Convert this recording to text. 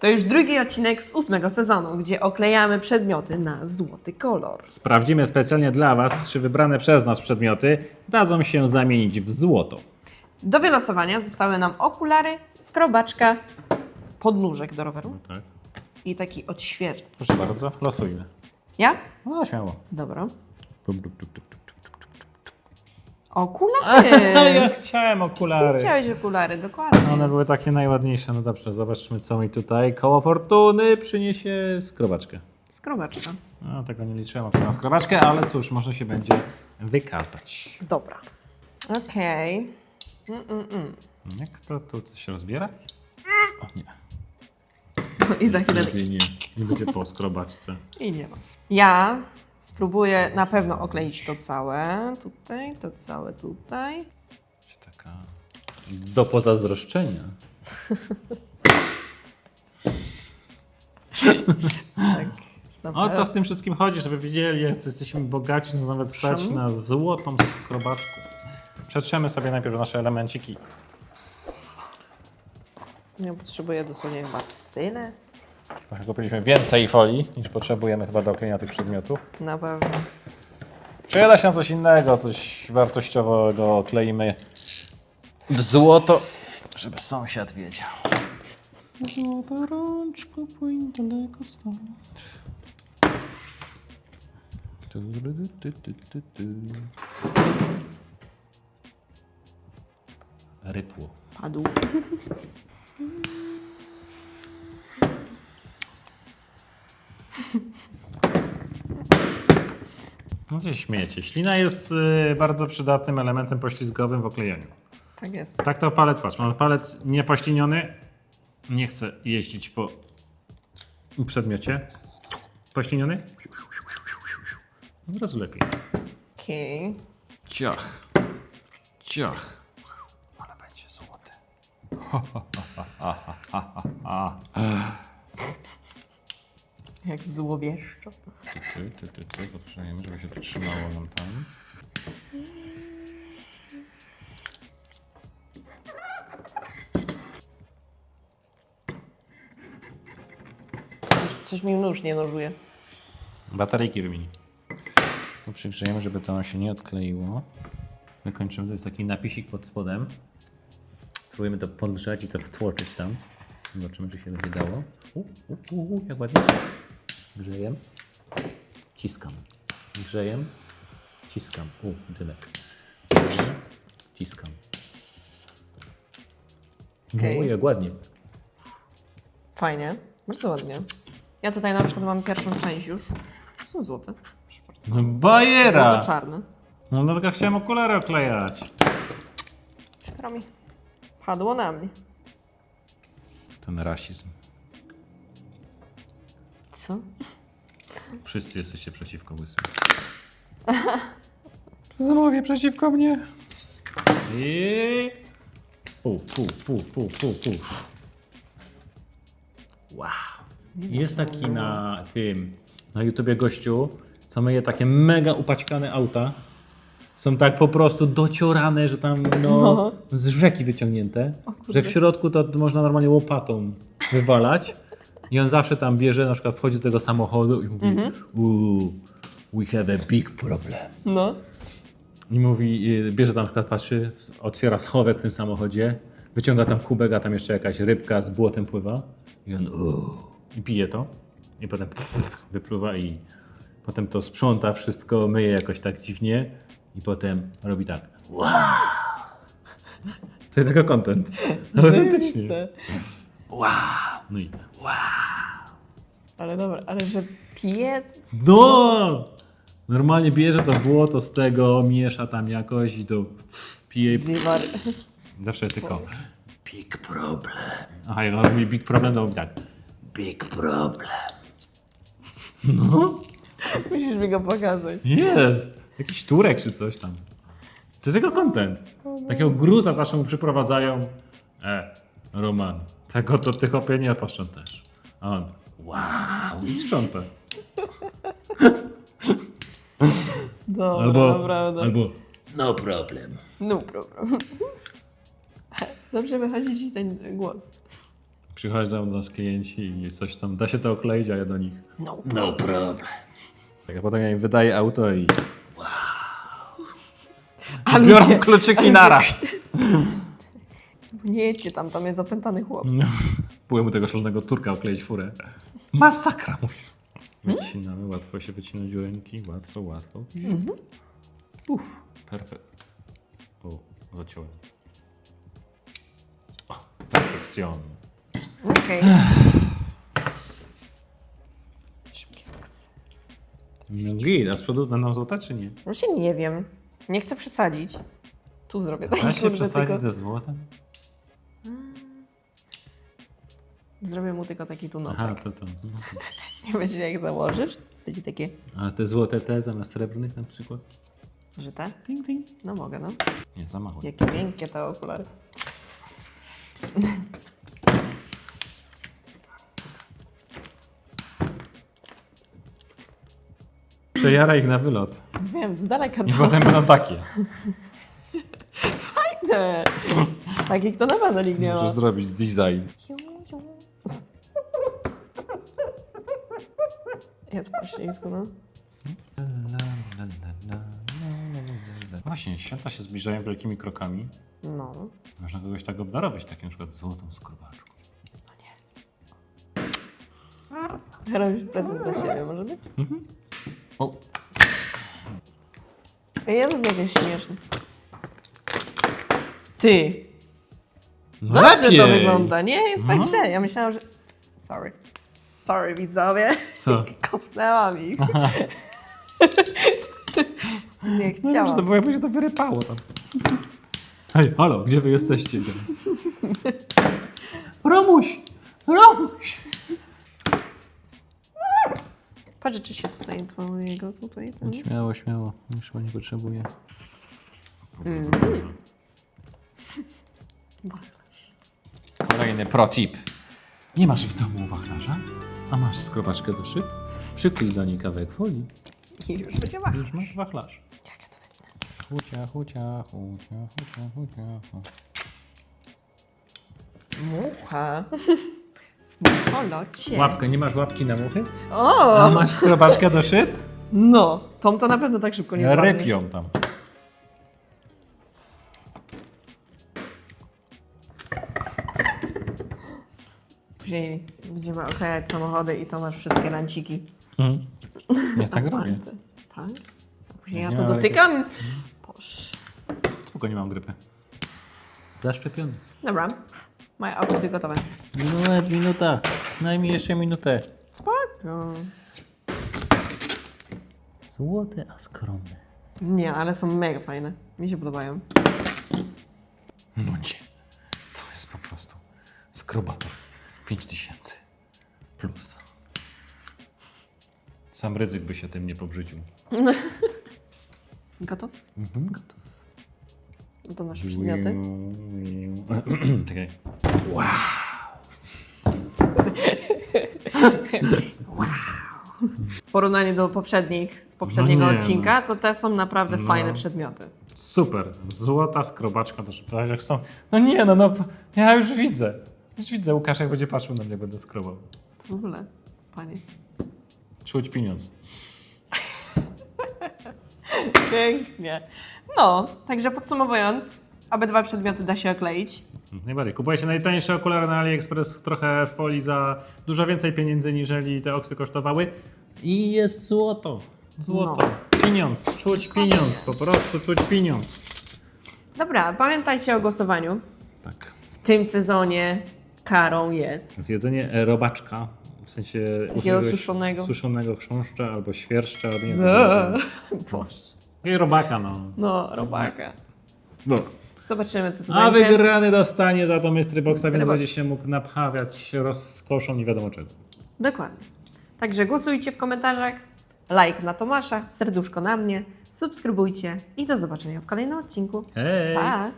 To już drugi odcinek z ósmego sezonu, gdzie oklejamy przedmioty na złoty kolor. Sprawdzimy specjalnie dla Was, czy wybrane przez nas przedmioty dadzą się zamienić w złoto. Do wylosowania zostały nam okulary, skrobaczka, podnóżek do roweru Tak. i taki odświeżacz. Proszę bardzo, losujmy. Ja? No, śmiało. Dobra. Tup, tup, tup, tup. Okulary! ja chciałem Ty okulary. chciałeś okulary, dokładnie. One były takie najładniejsze. No dobrze, zobaczmy co mi tutaj. Koło fortuny przyniesie skrobaczkę. Skrobaczka. No, tego nie liczyłem akurat na skrobaczkę, ale cóż, może się będzie wykazać. Dobra. Okej. Mm, mm, mm. Jak to tu coś rozbiera? O nie. I za chwilę Lepiej nie. Nie będzie po skrobaczce. I nie ma. Ja spróbuję na pewno okleić to całe tutaj, to całe tutaj. Taka do pozazdroszczenia. Tak. O to w tym wszystkim chodzi, żeby wiedzieli, jak jesteśmy bogaci, no nawet stać na złotą skrobaczkę. Przetrzemy sobie najpierw nasze elemenciki. Ja potrzebuję dosłownie chyba tyle. Trochę kupiliśmy więcej folii niż potrzebujemy chyba do oklejenia tych przedmiotów. Na pewno. Przyda się na coś innego, coś wartościowego, kleimy w złoto, żeby sąsiad wiedział. Złota rączko, płyń daleko stąd. Tu, ru, tu, tu, tu, tu. Rypło. Padł. No co się śmiejecie? Ślina jest y, bardzo przydatnym elementem poślizgowym w oklejeniu. Tak jest. Tak to palec, patrz, mam palec niepośliniony, nie chcę jeździć po przedmiocie. Pośliniony? Od razu lepiej. Okej. Ciach, ciach, ale będzie złote. Jak złowieszczo. Ty, ty, ty, ty, ty, potrzebujemy, żeby się to trzymało nam tam. Coś, mi nóż nie nożuje. Bateryjki wymieni. To przygrzejemy, żeby to się nie odkleiło. Wykończymy, to jest taki napisik pod spodem. Spróbujemy to podgrzać i to wtłoczyć tam. Zobaczymy, czy się będzie dało. U, u, u, u, jak ładnie. Grzeję. Ciskam. Grzeję. Ciskam. U. Grzeję. Ciskam. Okej. No, jak ładnie. Fajnie. Bardzo ładnie. Ja tutaj na przykład mam pierwszą część już. Są złote. Proszę bardzo. No bajera! Złoto-czarne. No dlatego chciałem okulary oklejać. Przykro mi. Padło na mnie. Ten rasizm. Co? Wszyscy jesteście przeciwko łysym. Zmówię przeciwko mnie. I... Pu, pu, pu, pu, pu, pu. Wow. Jest taki na tym, na YouTubie gościu, co myje takie mega upaćkane auta. Są tak po prostu dociorane, że tam no, No. z rzeki wyciągnięte, kurde. że w środku to można normalnie łopatą wywalać. I on zawsze tam bierze, na przykład wchodzi do tego samochodu i mówi Ooh, we have a big problem. No. I mówi, y, bierze tam na przykład, patrzy, otwiera schowek w tym samochodzie, wyciąga tam kubek, a tam jeszcze jakaś rybka z błotem pływa. I on Ooh, i pije to. I potem wypluwa i potem to sprząta wszystko, myje jakoś tak dziwnie i potem robi tak. Wow! To jest jego content. Autentycznie. Zajebiste. No i Ale dobra, ale że pije. No! Normalnie bierze to błoto z tego, miesza tam jakoś i to pije i Wiwar. zawsze tylko big problem. Aha, jak on robi big problem, to mówi tak big problem. No, Musisz mi go pokazać. jest. Jakiś Turek czy coś tam. To jest jego content. Takiego gruza zawsze mu przyprowadzają. E, Roman, tego to tych opie nie posprzątasz. A on, wow, i sprząta. Dobra, Albo, naprawdę. albo no problem. No problem. Dobrze wychodzi ci ten głos. Przychodzą do nas klienci i coś tam, da się to okleić, a ja do nich. No. No problem. Tak, a potem ja im wydaję auto i A biorą ludzie, kluczyki naraz. Nie jedźcie tam, tam jest opętany chłop. Byłem mu tego szalonego Turka okleić furę. Masakra, mówisz. Wycinamy, łatwo się wycina dziurenki, łatwo, łatwo. Uff, perfekt. O, zaciąłem. O, perfekcjon. Okej. Szybki koks. No git, a z przodu będą złote czy nie? Właśnie nie wiem. Nie chcę przesadzić. Tu zrobię taki Da się kurde, przesadzić tylko... ze złotem? Zrobię mu tylko taki tu nosek. Aha, to to. No, to. I będzie jak założysz, będzie takie, A te złote te zamiast srebrnych na przykład? że te? Ting, ting. No mogę, no. Nie, za małe. Jakie miękkie te okulary. Przejara ich na wylot. Wiem, z daleka I to potem będą takie. fajne. Takich to na pewno nikt nie ma. Możesz zrobić design. Ścisku, no. Właśnie, święta się zbliżają wielkimi krokami. No. Można kogoś tak obdarować, takim na przykład złotą skrobaczką. Robisz prezent dla siebie, może być? O, Jezus, jakieś śmieszne. Ty! no Dobrze to lepiej. wygląda, nie? Jest tak No. źle. Ja myślałam, że... Sorry. Sorry, widzowie. Co? Kopnęłam ich. nie No chciałam. dobrze, to było jakby się to wyrypało tam. Hej, halo, gdzie wy jesteście? Romuś! Romuś! Patrz, czy się tutaj twojego tutaj ten... Śmiało, śmiało. Już chyba nie potrzebuję. Mm. Kolejny pro tip. Nie masz w domu wachlarza? A masz skrobaczkę do szyb? Przyklej do niej kawałek folii. I już będzie wach. Już masz wachlarz. Jak ja to wytnę? Chucia, chucia, chucia, chucia, chucia. Mucha. W polocie. Łapkę, nie masz łapki na muchy? O! A masz skrobaczkę do szyb? No, Tom to na pewno tak szybko nie. Rypią tam. Później będziemy oklejać samochody i to masz wszystkie lanciki. Mhm. Ja tak robię. palce. Tak? A później ja Nie to ma dotykam. Boże. Spoko, nie mam grypy. Zaszczepiony. Dobra. Moje oksy gotowe. Minut, minuta. Daj mi jeszcze minutę. Spoko. Złote, a skromne. Nie, ale są mega fajne. Mi się podobają. No nie. To jest po prostu skrobator. 5000 plus. Sam ryzyk by się tym nie pobrzydził. Gotów? Mhm. Gotów. No to nasze przedmioty. Czekaj. W porównaniu do poprzednich, z poprzedniego No nie, odcinka, to te są naprawdę No. fajne przedmioty. Super. Złota skrobaczka szpitala, jak są. No nie, no, no, ja już widzę. Już widzę, Łukasz jak będzie patrzył na mnie, będę skrobał. To w ogóle, panie. Czuć pieniądz. Pięknie. No, także podsumowując, obydwa przedmioty da się okleić. Najbardziej. Kupujecie najtańsze okulary na AliExpress, trochę folii za dużo więcej pieniędzy niżeli te oksy kosztowały. I jest złoto. Złoto. Pieniądz. Czuć pieniądz. Po prostu czuć pieniądz. Dobra, pamiętajcie o głosowaniu. Tak. W tym sezonie karą jest. Zjedzenie e, robaczka, w sensie Takiego suszonego. suszonego chrząszcza albo świerszcza, albo nie wiem. Eee. co to jest. I robaka, no. No, robaka. no. Zobaczymy, co tu A będzie. wygrany dostanie za to Mystery Boxa, Mystery więc Box. będzie się mógł napchawiać rozkoszą nie wiadomo czego. Dokładnie. Także głosujcie w komentarzach. Like na Tomasza, serduszko na mnie, subskrybujcie i do zobaczenia w kolejnym odcinku. Hej! Pa!